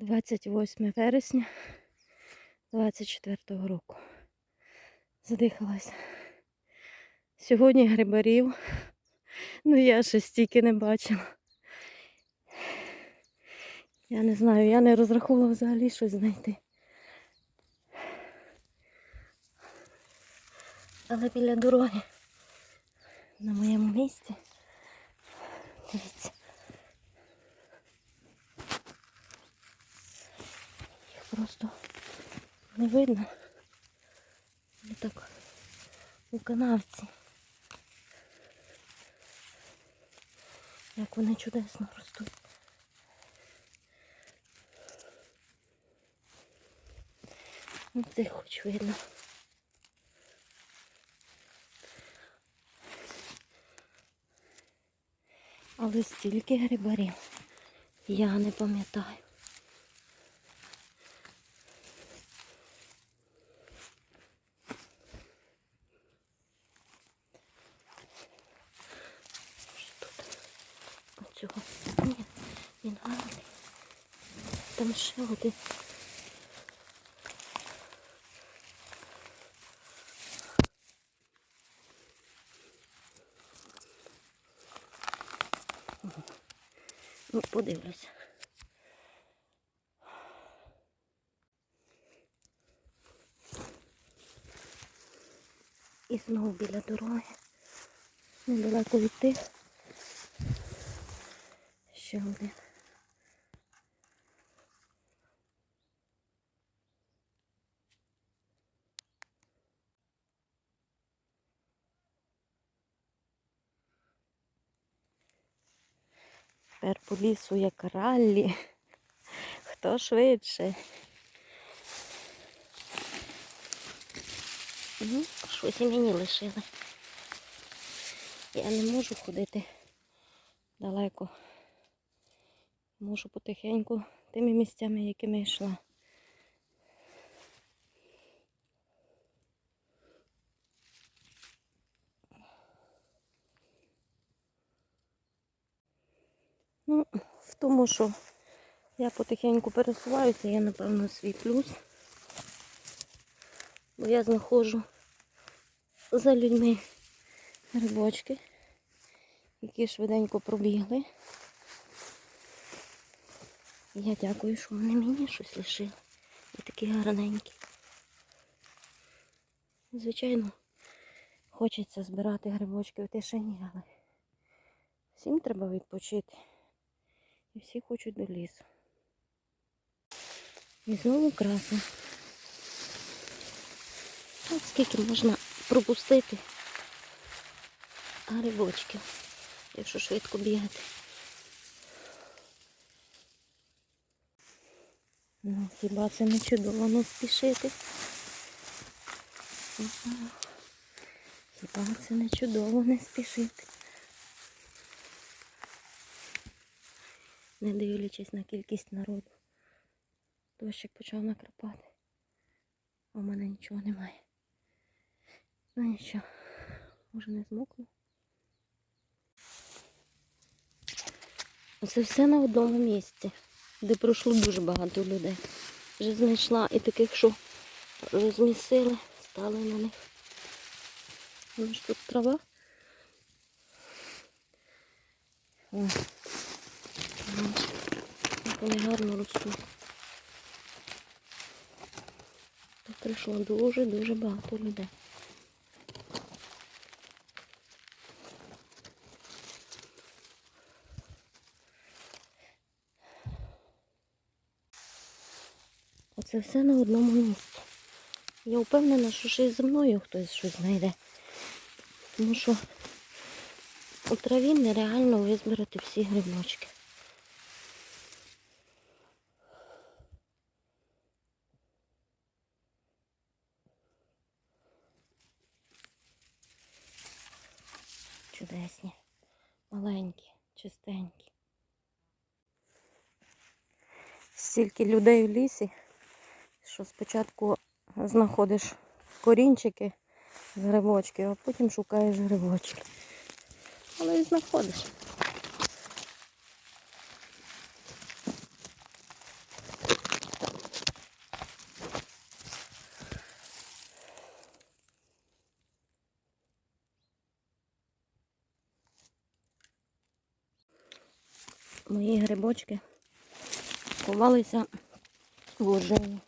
28 вересня 24 року. Задихалася. Сьогодні грибарів. Ну я ще стільки не бачила. Я не знаю, я не розраховувала взагалі щось знайти. Але біля дороги на моєму місці. Дивіться. Просто не видно. Вони так у канавці. Як вони чудесно ростуть. Ну, цих хоч видно. Але стільки грибарів я не пам'ятаю. Оцього. Ні, він гарний. Там ще один. Ну, подивлюся. І знову біля дороги. Недалеко від тих. Ще один. Тепер по лісу як раллі. Хто швидше? Ну, щось і мені лишили. Я не можу ходити далеко. Можу потихеньку тими місцями, якими йшла. Ну, в тому, що я потихеньку пересуваюся, є, напевно, свій плюс. Бо я знаходжу за людьми грибочки, які швиденько пробігли. Я дякую, що вони мені щось лишили. І такі гарненькі. Звичайно, хочеться збирати грибочки в тишині, але всім треба відпочити. І всі хочуть до лісу. І знову краса. От скільки можна пропустити грибочків, якщо швидко бігати. Ну, хіба це не чудово не спішити? Хіба це не чудово не спішити? Не дивлячись на кількість народу. Дощик почав накрапати. А в мене нічого немає. Ну нічого, може не змокну. Це все на одному місці, де пройшло дуже багато людей. Вже знайшла і таких, що розмісили, стали на них. Ну ж тут трава. О. Вони гарно ростуть. Тут прийшло дуже-дуже багато людей. Оце все на одному місці. Я впевнена, що ще й зі мною хтось щось знайде. Тому що у траві нереально визбирати всі грибочки. Чудесні, маленькі, чистенькі. Стільки людей в лісі, що спочатку знаходиш корінчики з грибочки, а потім шукаєш грибочки. Але і знаходиш. Мої грибочки ховалися в ожині.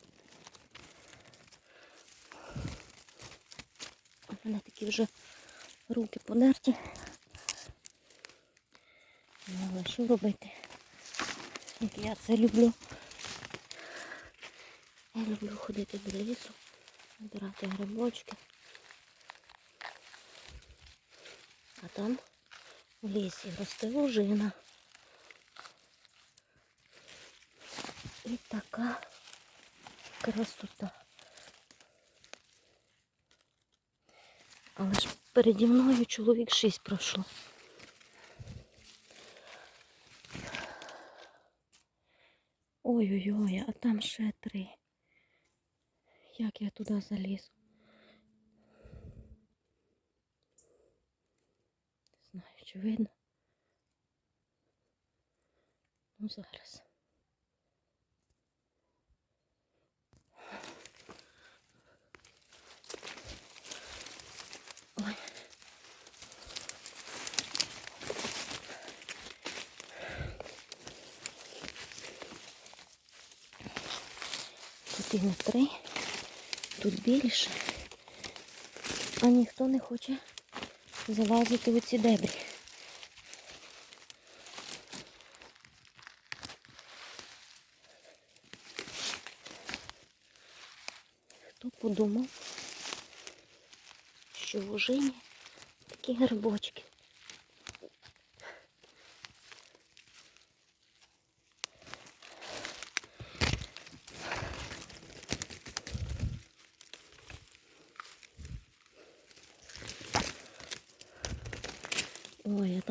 Мене такі вже руки подерті. Ну, але що робити? Як я це люблю. Я люблю ходити до лісу, збирати грибочки. А там в лісі росте ожина. І така красота. Але ж переді мною чоловік шість пройшло. Ой-ой-ой, а там ще три. Як я туди залізу? Не знаю, чи видно. Ну, зараз. І три, тут більше. А ніхто не хоче залазити у ці дебрі. Хто подумав, що в ожині такі грибочки.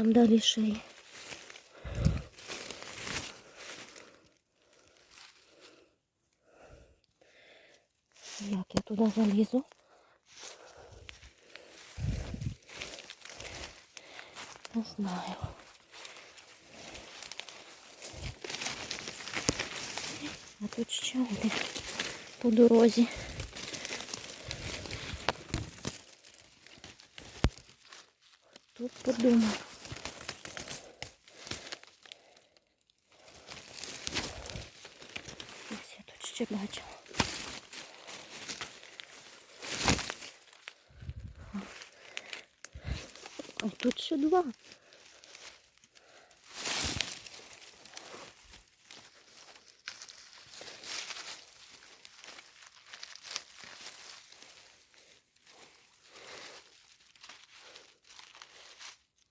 там далі ще є. Як я туди залізу? Не знаю. А тут ще один по дорозі. Тут подумав. Ще бачила. А тут ще два.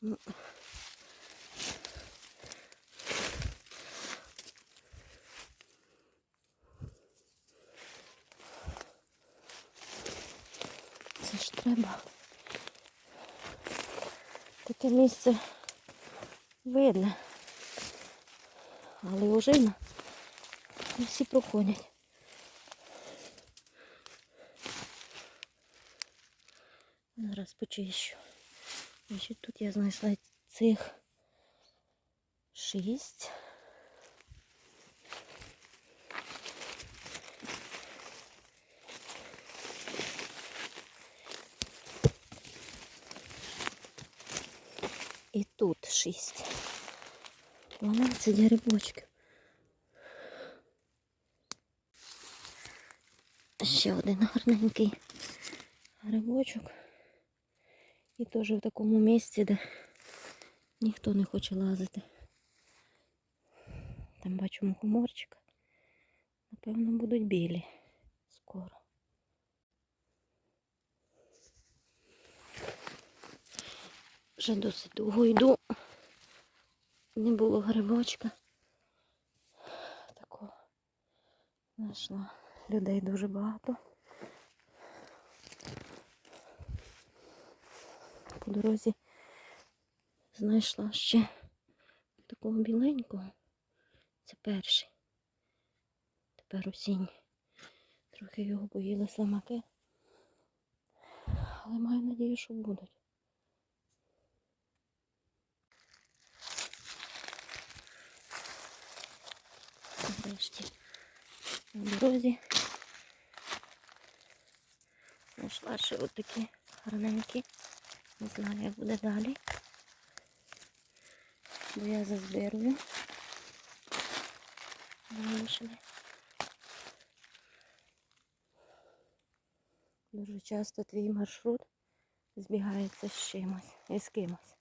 Ну. Треба. Таке місце видне. Але ожина не всі проходять. Зараз почищу. Значить, тут я знайшла цих шість. І тут шість. 12 грибочків. Ще один гарненький грибочок. І теж в такому місці, де ніхто не хоче лазити. Там бачу мухоморчика. Напевно, будуть білі скоро. Вже досить довго йду. Не було грибочка. Такого знайшла. Людей дуже багато. По дорозі знайшла ще такого біленького. Це перший. Тепер осінь. Трохи його поїли слимаки. Але маю надію, що будуть. Нарешті на дорозі. Знайшла ще отакі гарненькі. Не знаю, як буде далі. Бо я зазбирую. Вимушений. Дуже часто твій маршрут збігається з чимось і з кимось.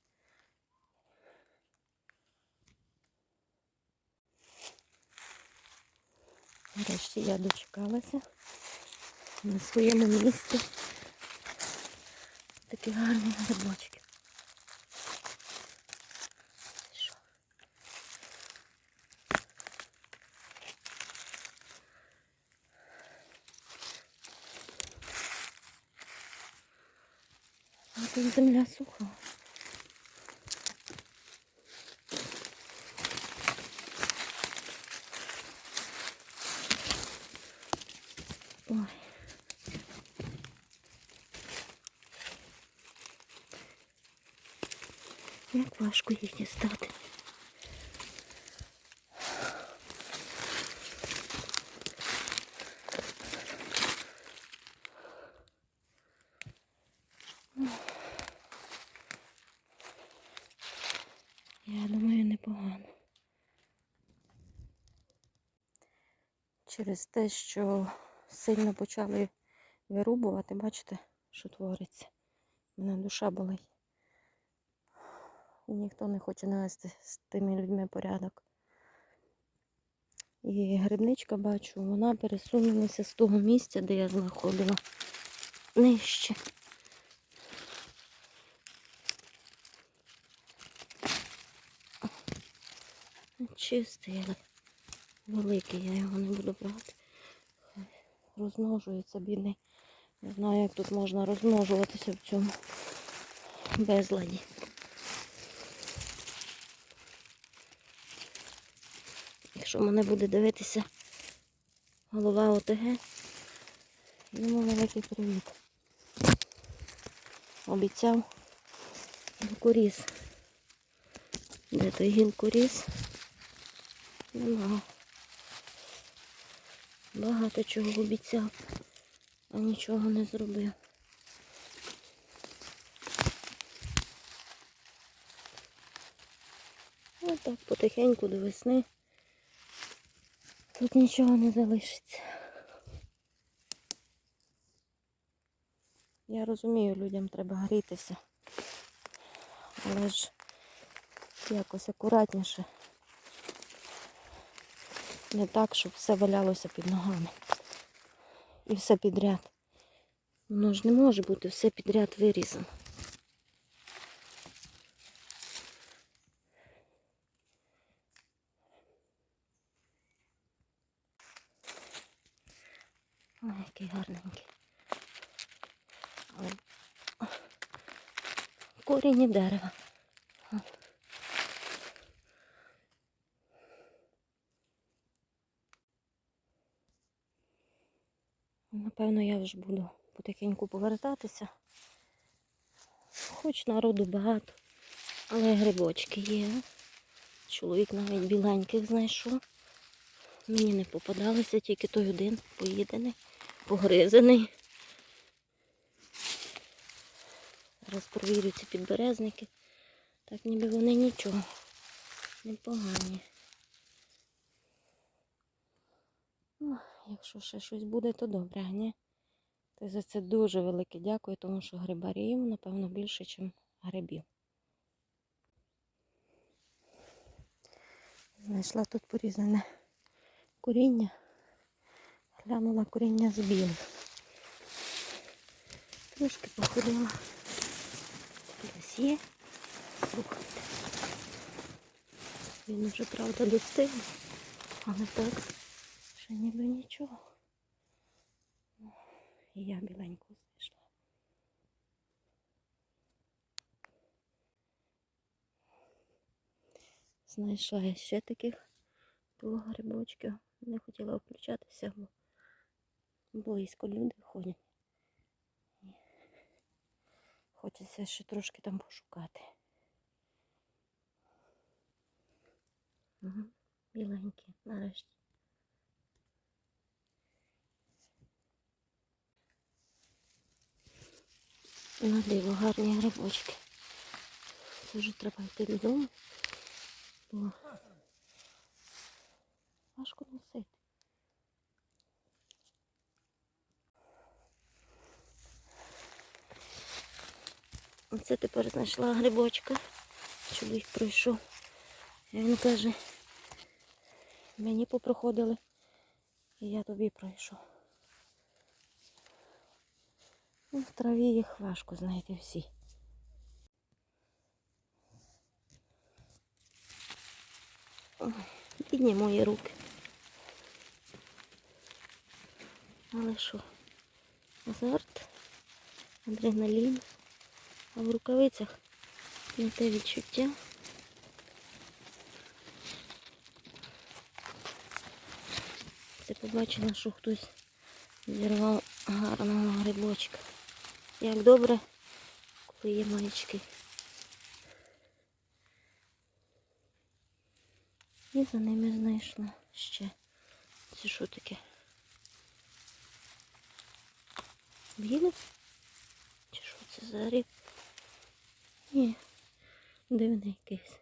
Нарешті я дочекалася на своєму місці. Такі гарні грибочки. А тут земля суха. Як важко їх дістати. Я думаю, непогано. Через те, що сильно почали вирубувати, бачите, що твориться. Мене душа болить. І ніхто не хоче навести з тими людьми порядок. І грибничка, бачу, вона пересунулася з того місця, де я знаходила нижче. Чистий, але великий, я його не буду брати. Розмножується, бідний. Не знаю, як тут можна розмножуватися в цьому безладі. Якщо мене буде дивитися голова ОТГ, йому великий привіт. Обіцяв гілкоріз. Де той гілкоріз? Нема. Багато чого обіцяв, а нічого не зробив. Ось так потихеньку до весни. Тут нічого не залишиться. Я розумію, людям треба грітися. Але ж якось акуратніше. Не так, щоб все валялося під ногами. І все підряд. Воно ж не може бути все підряд вирізано. Ой, який гарненький. Корінь дерева. Напевно, я вже буду потихеньку повертатися. Хоч народу багато, але грибочки є. Чоловік навіть біленьких знайшов. Мені не попадалося тільки той один поїдений, погризений. Зараз провірю ці підберезники. Так ніби вони нічого. Непогані. Ну, якщо ще щось буде, то добре, ні? То за це дуже велике дякую, тому що грибарів, напевно, більше, ніж грибів. Знайшла тут порізане коріння. Глянула коріння з білим. Трошки походила. Десь є. Слухайте. Він уже, правда, достиг, але так, ще ніби нічого. І я біленьку знайшла. Знайшла я ще таких двох грибочків. Не хотіла включатися, бо близько люди ходять. Хочеться ще трошки там пошукати. Угу. Біленькі, нарешті. На диво гарні грибочки. Це вже треба йти додому. Бо важко носити. Оце тепер знайшла грибочка. Чоловік пройшов. І він каже, мені попроходили, і я тобі пройшов. Ну, в траві їх важко знайти всі. Бідні мої руки. Але що? Азарт, адреналін, а в рукавицях не те відчуття. Це побачила, що хтось зірвав гарного грибочка. Як добре, коли є маячки. І за ними знайшла ще. Це що таке? Біле? Чи що це за риб? Ні, дивний якийсь.